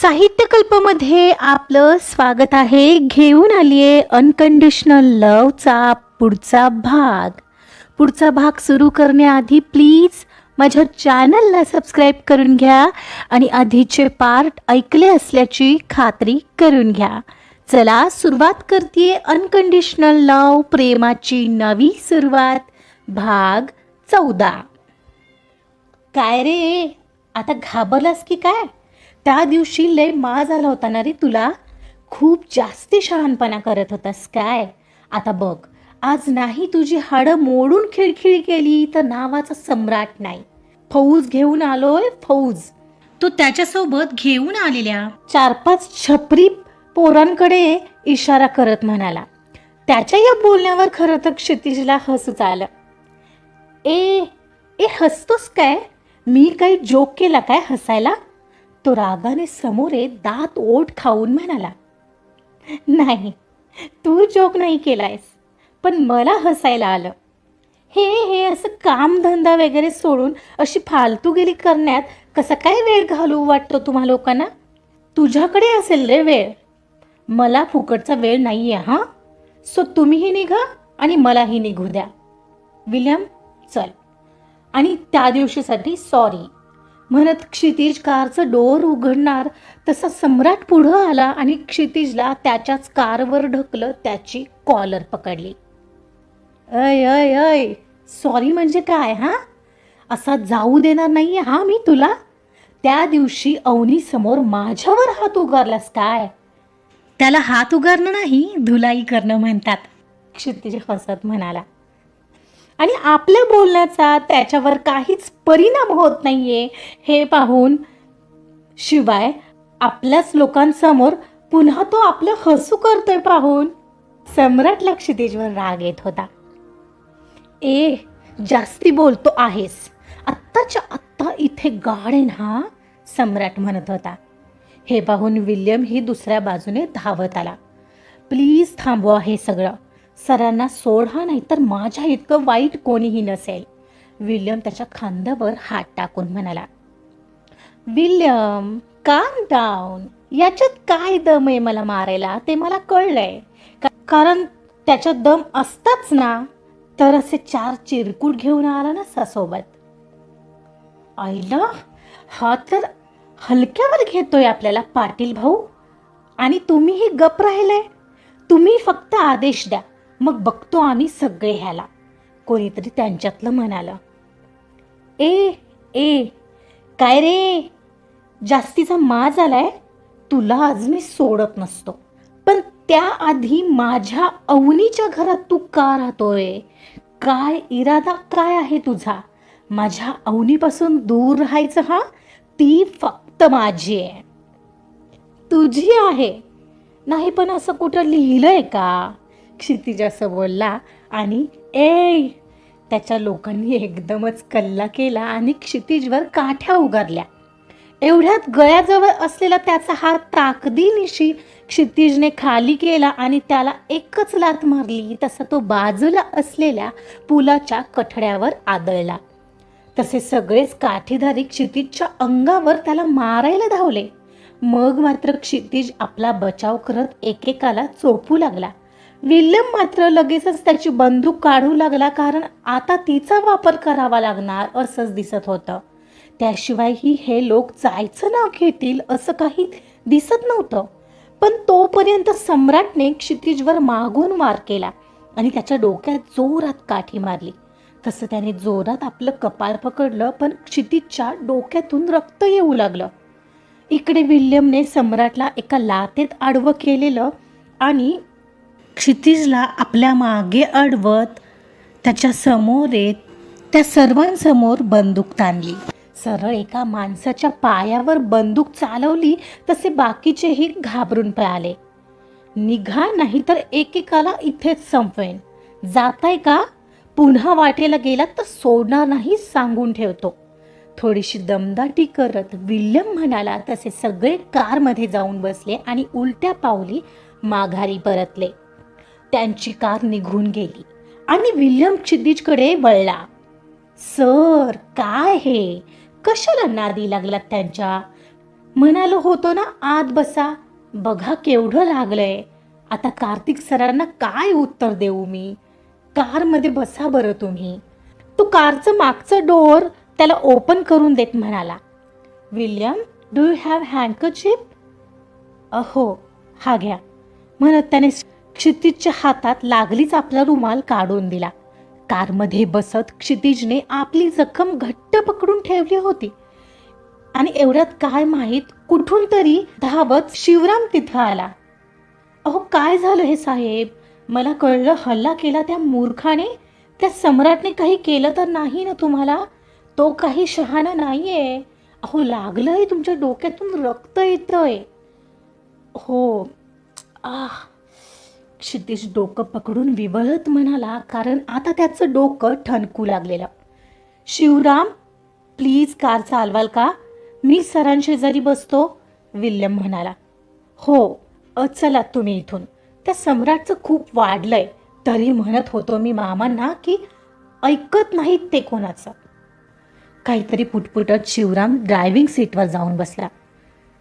साहित्यकल्पमध्ये आपलं स्वागत आहे. घेऊन आली आहे अनकंडिशनल लवचा पुढचा भाग. पुढचा भाग सुरू करण्याआधी प्लीज माझ्या चॅनलला सबस्क्राईब करून घ्या आणि आधीचे पार्ट ऐकले असल्याची खात्री करून घ्या. चला सुरुवात करते अनकंडिशनल लव प्रेमाची नवी सुरुवात. भाग चौदा. काय रे? आता घाबरलास की काय? त्या दिवशी लय मा झाला होता ना रे तुला? खूप जास्ती शहाणपणा करत होतास काय? आता बघ आज नाही तुझी हाडं मोडून खिळखिळी केली तर नावाचा सम्राट नाही. फौज घेऊन आलोय फौज. तो त्याच्यासोबत घेऊन आलेल्या? चार पाच छपरी पोरांकडे इशारा करत म्हणाला. त्याच्या या बोलण्यावर खरं तर क्षितिजला हसूच आलं. ए ए हसतोस काय? मी काही जोक केला काय हसायला? तो रागाने समोर दात ओठ खाऊन म्हणाला नाही तू जोक नाही केलायस पण मला हसायला आलं. हे हे असं कामधंदा वगैरे सोडून अशी फालतूगिरी करण्यात कसा काय वेळ घालू वाटतो तुम्हा लोकांना? तुझ्याकडे असेल रे वेळ. मला फुकटचा वेळ नाही आहे हां? सो तुम्हीही निघा आणि मलाही निघू द्या. विल्यम चल. आणि त्या दिवशीसाठी सॉरी. म्हणत क्षितिज कारचं डोर उघडणार तसा सम्राट पुढं आला आणि क्षितिजला त्याच्याच कारवर ढकलत त्याची कॉलर पकडली. अय अय अय सॉरी म्हणजे काय हां? असा जाऊ देणार नाही हा मी तुला? त्या दिवशी अवनीसमोर माझ्यावर हात उगारलास काय? त्याला हात उगारणं नाही धुलाई करणं म्हणतात. क्षितिज हसत म्हणाला. आणि आपल्या बोलण्याचा त्याच्यावर काहीच परिणाम होत नाहीये. हे पाहून शिवाय आपल्याच लोकांसमोर पुन्हा तो आपलं हसू करतोय पाहून सम्राट लक्षितेजवर राग येत होता. ए जास्ती बोलतो आहेस. आत्ताच्या आत्ता इथे गाडेन हा? सम्राट म्हणत होता. हे पाहून विल्यम ही दुसऱ्या बाजूने धावत आला. प्लीज थांबवा हे सगळं. सरांना सोडा नाहीतर नाही तर माझ्या इतकं वाईट कोणीही नसेल. विल्यम त्याच्या खांद्यावर हात टाकून म्हणाला विल्यम काम डाऊन याच्यात काय दम आहे मला मारायला? ते मला कळलंय. का- कारण त्याच्यात दम असताच ना. तर असे चार चिरकूट घेऊन आला ना सोबत आईला? हा तर हलक्यावर घेतोय आपल्याला पाटील भाऊ. आणि तुम्हीही गप राहिलंय. तुम्ही फक्त आदेश द्या. मग बघतो आम्ही सगळे ह्याला. कोणीतरी त्यांच्यातलं म्हणालं. ए ए काय रे? जास्तीचा माज आलाय. तुला आज मी सोडत नसतो. पण त्याआधी माझ्या अवनीच्या घरात तू का राहतोय? काय इरादा काय आहे तुझा? माझ्या अवनीपासून दूर राहायचं हा? ती फक्त माझी आहे. तुझी आहे. नाही पण असं कुठं लिहिलंय का? क्षितिज असं बोलला आणि ए त्याच्या लोकांनी एकदमच कल्ला केला आणि क्षितिजवर काठ्या उगारल्या. एवढ्यात गळ्याजवळ असलेला त्याचा हार ताकदीनिशी क्षितिजने खाली केला आणि त्याला एकच लात मारली. तसा तो बाजूला असलेल्या पुलाच्या कठड्यावर आदळला. तसे सगळेच काठीधारी क्षितिजच्या अंगावर त्याला मारायला धावले. मग मात्र क्षितिज आपला बचाव करत एकेकाला चोपू लागला. विल्यम मात्र लगेचच त्याची बंदूक काढू लागला कारण आता तिचा वापर करावा लागणार असंच दिसत होतं. त्याशिवायही हे लोक जायचं नाव घेतील असं काही दिसत नव्हतं. पण तोपर्यंत सम्राटने क्षितिजवर मागून वार केला आणि त्याच्या डोक्यात जोरात काठी मारली. तसं त्याने जोरात आपलं कपाळ पकडलं पण क्षितिजच्या डोक्यातून रक्त येऊ लागलं. इकडे विल्यमने सम्राटला एका लातेत आडवं केलेलं आणि क्षितिजला आपल्या मागे अडवत त्याच्यासमोर येत त्या सर्वांसमोर बंदूक ताणली. सरळ एका माणसाच्या पायावर बंदूक चालवली तसे बाकीचेही घाबरून पळाले. निघा नाही तर एकेकाला इथेच संपवेन जाताय का? पुन्हा वाटेला गेला तर सोडणार नाही सांगून ठेवतो. थोडीशी दमदाटी करत विल्यम म्हणाला तसे सगळे कारमध्ये जाऊन बसले आणि उलट्या पावली माघारी परतले. त्यांची कार निघून गेली आणि विल्यम चिद्दीजकडे वळला. सर काय हे? कशाला नादी लागलात त्यांच्या? म्हणालो होतो ना आत बसा. बघा केवढं लागलंय. आता कार्तिक सरांना काय उत्तर देऊ मी? कारमध्ये बसा बरं तुम्ही. तो कारचं मागचं डोअर त्याला ओपन करून देत म्हणाला. William do you have handkerchief अहो हा घ्या. म्हणत त्याने क्षितिजच्या हातात लागलीच आपला रुमाल काढून दिला. कारमध्ये बसत क्षितिजने आपली जखम घट्ट पकडून ठेवली होती. आणि एवढ्यात काय माहीत कुठून तरी धावत शिवराम तिथं आला. अहो काय झालं हे साहेब? मला कळलं हल्ला केला त्या मूर्खाने. त्या सम्राटने काही केलं तर नाही ना तुम्हाला? तो काही शहाणा नाही आहे अहो लागलंय तुमच्या डोक्यातून रक्त येतंय. हो. आह. क्षितिज डोकं पकडून विवळत म्हणाला कारण आता त्याचं डोकं ठणकू लागलेलं. शिवराम प्लीज कार चालवाल का? मी सरांशेजारी बसतो विल्यम म्हणाला. हो चला तुम्ही इथून. त्या सम्राटचं खूप वाढलंय. तरी म्हणत होतो मी मामांना की ऐकत नाहीत ते कोणाचं. काहीतरी पुटपुटत शिवराम ड्रायव्हिंग सीटवर जाऊन बसला.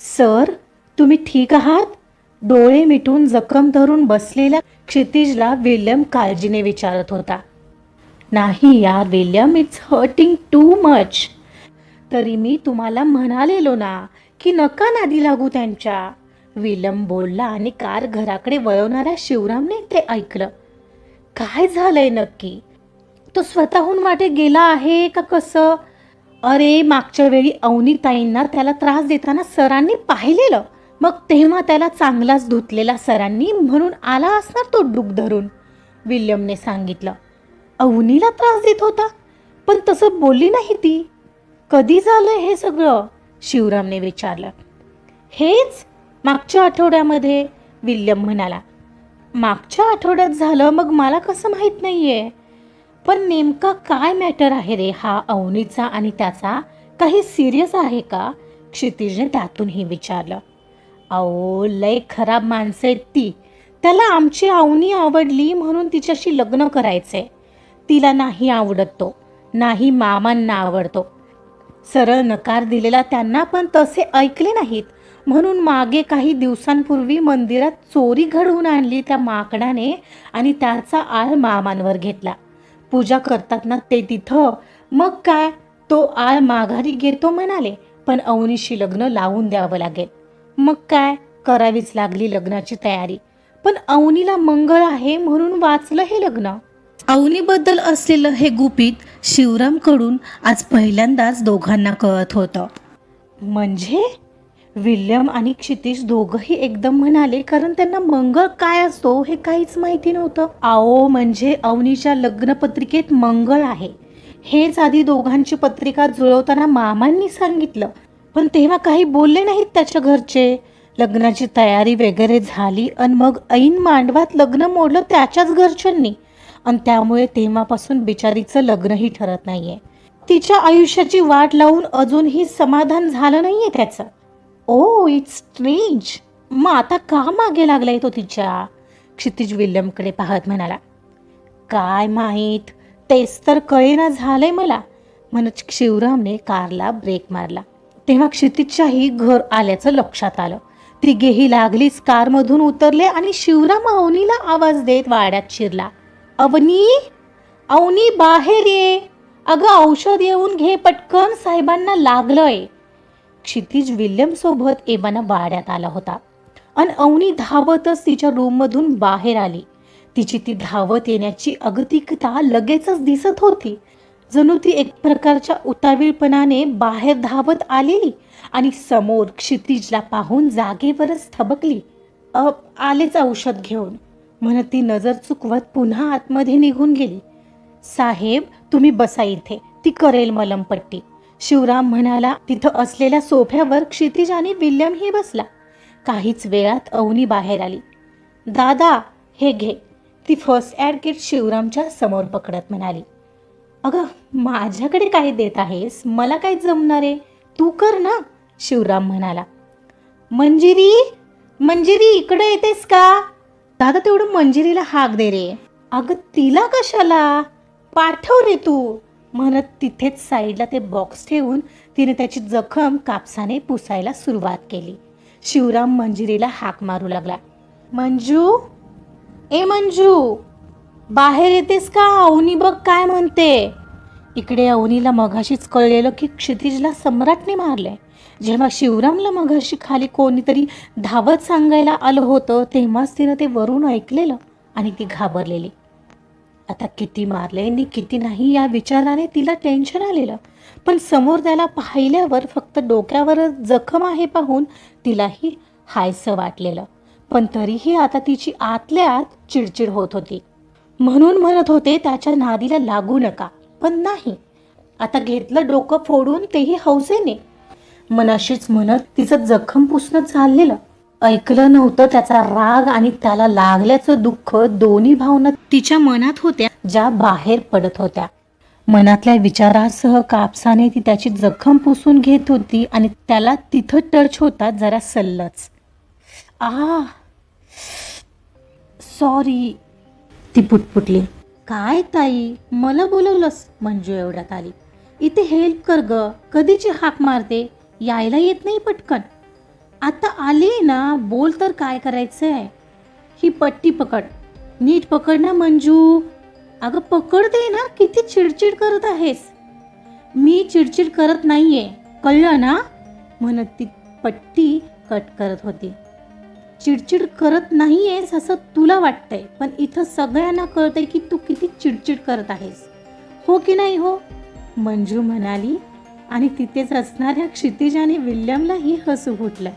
सर तुम्ही ठीक आहात? डोळे मिटून जखम धरून बसलेल्या क्षितिजला विल्यम काळजीने विचारत होता. नाही यार William it's hurting too much तरी मी तुम्हाला म्हणालेलो ना की नका नादी लागू त्यांच्या. विल्यम बोलला आणि कार घराकडे वळवणाऱ्या शिवरामने ते ऐकलं. काय झालंय नक्की? तो स्वतःहून वाटे गेला आहे का कसं? अरे मागच्या वेळी अवनीताईंना त्याला त्रास देताना सरांनी पाहिलेलं. मग तेव्हा त्याला चांगलाच धुतलेला सरांनी म्हणून आला असणार तो डुक धरून. विल्यमने सांगितलं अवनीला त्रास देत होता पण तसं बोलली नाही ती. कधी झालं हे सगळं? शिवरामने विचारलं. हेच मागच्या आठवड्यामध्ये विल्यम म्हणाला. मागच्या आठवड्यात झालं मग मला कसं माहीत नाही आहे पण नेमका काय मॅटर आहे रे हा अवनीचा आणि त्याचा? काही सिरियस आहे का? क्षितिजने त्यातूनही विचारलं. अहो लय खराब माणसं आहेत ती. त्याला आमची अवनी आवडली म्हणून तिच्याशी लग्न करायचंय. तिला नाही आवडत तो नाही मामांना आवडतो. सरळ नकार दिलेला त्यांना पण तसे ऐकले नाहीत. म्हणून मागे काही दिवसांपूर्वी मंदिरात चोरी घडवून आणली त्या माकडाने आणि त्याचा आळ मामांवर घेतला. पूजा करतात ना ते तिथं. मग काय? तो आळ माघारी घेतो म्हणाले पण अवनीशी लग्न लावून द्यावं लागेल. मग काय? करावीच लागली लग्नाची तयारी. पण अवनीला मंगळ आहे म्हणून वाचलं हे लग्न. अवनीबद्दल असलेलं हे गुपित शिवरामकडून आज पहिल्यांदाच दोघांना कळत होतं. म्हणजे? विल्यम आणि क्षितिश दोघंही एकदम म्हणाले कारण त्यांना मंगळ काय असतो हे काहीच माहिती नव्हतं. आओ म्हणजे अवनीच्या लग्नपत्रिकेत मंगळ आहे. हेच आधी दोघांची पत्रिका जुळवताना मामांनी सांगितलं. पण तेव्हा काही बोलले नाहीत त्याच्या घरचे. लग्नाची तयारी वगैरे झाली आणि मग ऐन मांडवात लग्न मोडलं त्याच्याच घरच्यांनी. आणि त्यामुळे तेव्हापासून बिचारीचं लग्नही ठरत नाहीये. तिच्या आयुष्याची वाट लावून अजूनही समाधान झालं नाहीये त्याचं. ओ इट्स स्ट्रेंज मग आता का मागे लागलाय तो तिच्या? क्षितिज विल्यमकडे पाहत म्हणाला. काय माहीत तेच तर कळेना झालंय मला. म्हणत शिवरामने कारला ब्रेक मारला. तेव्हा क्षितिजच्याही घर आल्याचं लक्षात आलं. तिघेही लागलीच कारमधून उतरले आणि शिवराम अवनीला आवाज देत वाड्यात शिरला. अवनी अवनी बाहेर ये. अगं औषध येऊन घे पटकन साहेबांना लागलंय. क्षितिज विल्यम सोबत वाड्यात आला होता. आणि अवनी धावतच तिच्या रूममधून बाहेर आली. तिची ती धावत येण्याची अगतिकता लगेचच दिसत होती. जणू ती एक प्रकारच्या उतावीळपणाने बाहेर धावत आलेली आणि समोर क्षितिजला पाहून जागेवरच थबकली. अ आलेच औषध घेऊन. म्हणत ती नजर चुकवत पुन्हा आतमध्ये निघून गेली. साहेब तुम्ही बसा इथे. ती करेल मलमपट्टी. शिवराम म्हणाला तिथं असलेल्या सोफ्यावर क्षितिज आणि विल्यमही बसला. काहीच वेळात अवनी बाहेर आली. दादा हे घे. ती फर्स्ट ॲड किट शिवरामच्या समोर पकडत म्हणाली. अगं माझ्याकडे काय देत आहेस? मला काय जमणार आहे. तू कर ना शिवराम म्हणाला. मंजिरी मंजिरी इकडे येतेस का? दादा तेवढं मंजिरीला हाक दे रे. अगं तिला कशाला? पाठव रे तू. म्हणत तिथेच साईडला ते बॉक्स ठेवून तिने त्याची जखम कापसाने पुसायला सुरुवात केली. शिवराम मंजिरीला हाक मारू लागला. मंजू? ए मंजू? बाहेर येतेस का? अवनी बघ काय म्हणते. इकडे अवनीला मघाशीच कळलेलं की क्षितिजला सम्राटने मारलंय. जेव्हा शिवरामला मघाशी खाली कोणीतरी धावत सांगायला आलं होतं तेव्हाच तिनं ते वरून ऐकलेलं आणि ती घाबरलेली. आता किती मारले आणि किती नाही या विचाराने तिला टेन्शन आलेलं. पण समोर त्याला पाहिल्यावर फक्त डोक्यावर जखम आहे पाहून तिलाही हायसं वाटलेलं. पण तरीही आता तिची आतल्या आत चिडचिड होत होती. म्हणून म्हणत होते त्याच्या नादीला लागू नका. पण नाही. आता घेतलं डोकं फोडून तेही हौसेने. मनाशीच म्हणत तिचं जखम पुसणं चाललेलं. ऐकलं नव्हतं त्याचा राग आणि त्याला लागल्याचं दुःख दोन्ही भावना तिच्या मनात होत्या ज्या बाहेर पडत होत्या. मनातल्या विचारासह कापसाने ती त्याची जखम पुसून घेत होती आणि त्याला तिथं टच होता जरा सल्लच. आ सॉरी ती पुटपुटली. काय ताई मला बोलवलंस? मंजू एवढ्यात आली. इथे हेल्प कर ग कधीची हाक मारते? यायला येत नाही पटकन. आता आली ना बोल तर काय करायचं आहे ही पट्टी पकड. नीट पकड ना मंजू. अगं पकडते ना किती चिडचिड करत आहेस. मी चिडचिड करत नाहीये कळलं ना? म्हणत ती पट्टी कट करत होती. चिडचिड करत नाहीयेस असं तुला वाटतंय. पण इथं सगळ्यांना कळतंय की तू किती चिडचिड करत आहेस. हो की नाही हो? मंजू म्हणाली आणि तिथेच हसणाऱ्या क्षितिज आणि विल्यमलाही हसू फुटलं.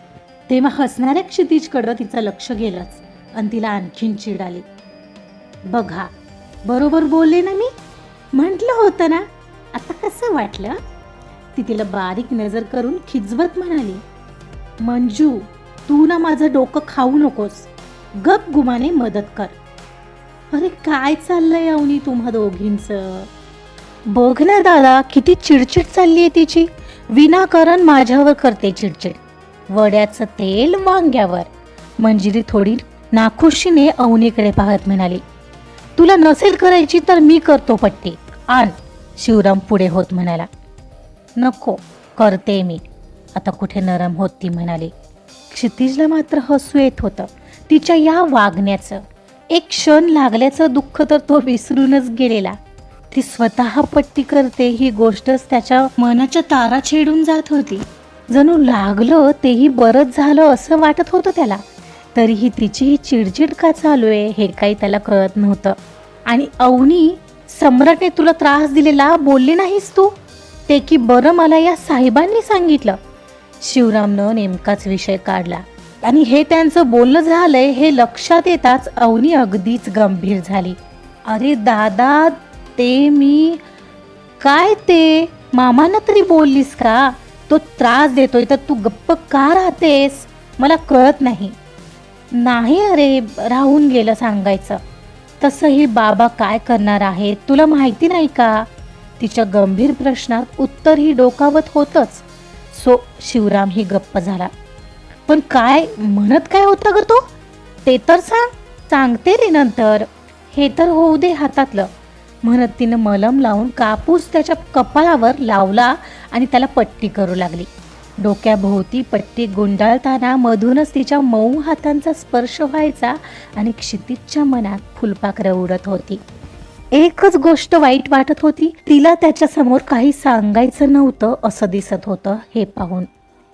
तेव्हा हसणाऱ्या क्षितिजकडं तिचं लक्ष गेलंच आणि तिला आणखीन चिड आली. बघा बरोबर बोलले ना मी? म्हटलं होतं ना. आता कसं वाटलं? ती तिला बारीक नजर करून खिजवत म्हणाली मंजू तू ना माझं डोकं खाऊ नकोस. गप गुमाने मदत कर. अरे काय चाललंय अवनी तुम्हा दोघींचं? बघ ना दादा किती चिडचिड चालली आहे तिची. विनाकारण माझ्यावर करते चिडचिड. वड्याचं तेल वांग्यावर. मंजिरी थोडी नाखुशीने अवनीकडे पाहत म्हणाली तुला नसेल करायची तर मी करतो पट्टी. आण शिवराम पुढे होत म्हणाला नको करते मी. आता कुठे नरम होत ती म्हणाली. क्षितिजला मात्र हसू येत होतं. तिच्या या वागण्याचं एक क्षण लागल्याचं दुःख तर तो विसरूनच गेलेला. ती स्वतः पट्टी करते ही गोष्टच त्याच्या मनाच्या तारा छेडून जात होती. जणू लागलं तेही बरंच झालं असं वाटत होतं त्याला. तरीही तिची ही चिडचिड का चालू आहे हे काही त्याला कळत नव्हतं. आणि अवनी सम्राटने तुला त्रास दिलेला बोलली नाहीस तू? ते की बरं मला या साहेबांनी सांगितलं. शिवरामनं नेमकाच विषय काढला. आणि हे त्यांचं बोलणं झालंय हे लक्षात येताच अवनी अगदीच गंभीर झाली. अरे दादा ते मी काय ते? मामानं तरी बोललीस का? तो त्रास देतोय तर तू गप्प का राहतेस? मला कळत नाही. नाही अरे राहून गेलं सांगायचं. तसंही बाबा काय करणार आहे तुला माहिती नाही का? तिच्या गंभीर प्रश्नात उत्तरही डोकावत होतच. सो शिवराम ही गप्प झाला. पण काय म्हणत काय होता ग तो? ते तर सांग सांगते रे नंतर. हे तर होऊ दे हातातलं. म्हणत तिनं मलम लावून कापूस त्याच्या कपाळावर लावला आणि त्याला पट्टी करू लागली. डोक्याभोवती पट्टी गुंडाळताना मधूनच तिच्या मऊ हातांचा स्पर्श व्हायचा आणि क्षितिजच्या मनात फुलपाखरं उडत होती. एकच गोष्ट वाईट वाटत होती तिला त्याच्यासमोर काही सांगायचं नव्हतं असं दिसत होतं हे पाहून.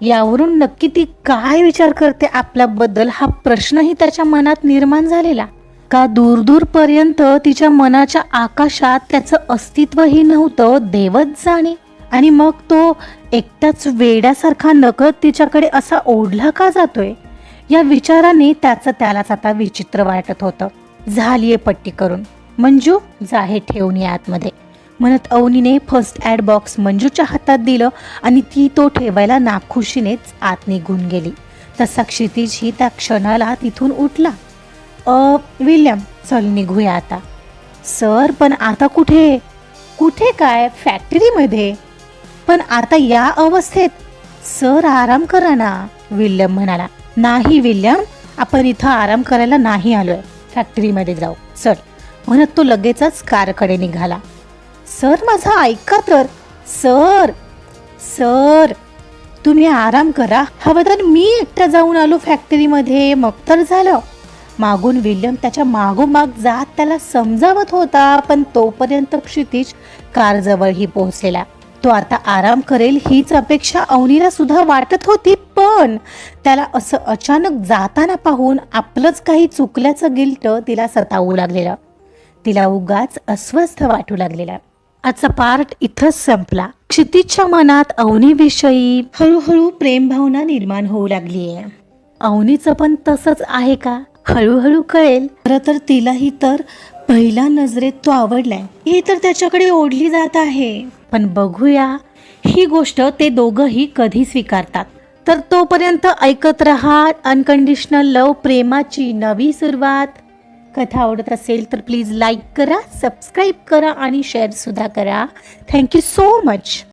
यावरून नक्की ती काय विचार करते आपल्याबद्दल हा प्रश्नही त्याच्या मनात निर्माण झालेला. का दूर दूर पर्यंत तिच्या मनाच्या आकाशात त्याचं अस्तित्वही नव्हतं देवच जाणे. आणि मग तो एकटाच वेड्यासारखा नकळत तिच्याकडे असा ओढला का जातोय? या विचाराने त्याचं त्यालाच आता विचित्र वाटत होतं. झालीये पट्टी करून. मंजू जा हे ठेवून या आतमध्ये. म्हणत अवनीने फर्स्ट ॲड बॉक्स मंजूच्या हातात दिलं आणि ती तो ठेवायला नाखुशीनेच आत निघून गेली. तसा क्षितिजही त्या क्षणाला तिथून उठला. अ विल्यम चल निघूया आता. सर पण आता कुठे? कुठे काय? फॅक्टरीमध्ये? पण आता या अवस्थेत? सर आराम करा ना विल्यम म्हणाला. नाही विल्यम आपण इथं आराम करायला नाही आलोय. फॅक्टरीमध्ये जाऊ. चल. म्हणत तो लगेचच कारकडे निघाला. सर माझं ऐका तर सर सर तुम्ही आराम करा. हवं तर मी एकटा जाऊन आलो फॅक्टरीमध्ये. मग तर झालं. मागून विल्यम त्याच्या मागोमाग जात त्याला समजावत होता पण तोपर्यंत क्षितिज कारजवळही पोहोचलेला. तो आता आराम करेल हीच अपेक्षा अवनीला सुद्धा वाटत होती पण त्याला असं अचानक जाताना पाहून आपलंच काही चुकल्याचं गिल्ट तिला सतावू लागलेलं. तिला उगाच अस्वस्थ वाटू लागलेला आजचा पार्ट इथंच संपला. क्षितिजच्या मनात अवनीविषयी हळूहळू प्रेमभावना निर्माण होऊ लागली आहे. अवनीचं पण तसंच आहे का? हळूहळू कळेल. खरं तर तिलाही तर पहिल्या नजरेत तो आवडलाय. हे तर त्याच्याकडे ओढली जात आहे. पण बघूया ही गोष्ट ते दोघंही कधी स्वीकारतात. तर तोपर्यंत ऐकत रहा अनकंडिशनल लव प्रेमाची नवी सुरुवात. कथा आवडत असेल तर प्लीज लाईक करा सबस्क्राईब करा आणि शेअरसुद्धा करा. Thank you so much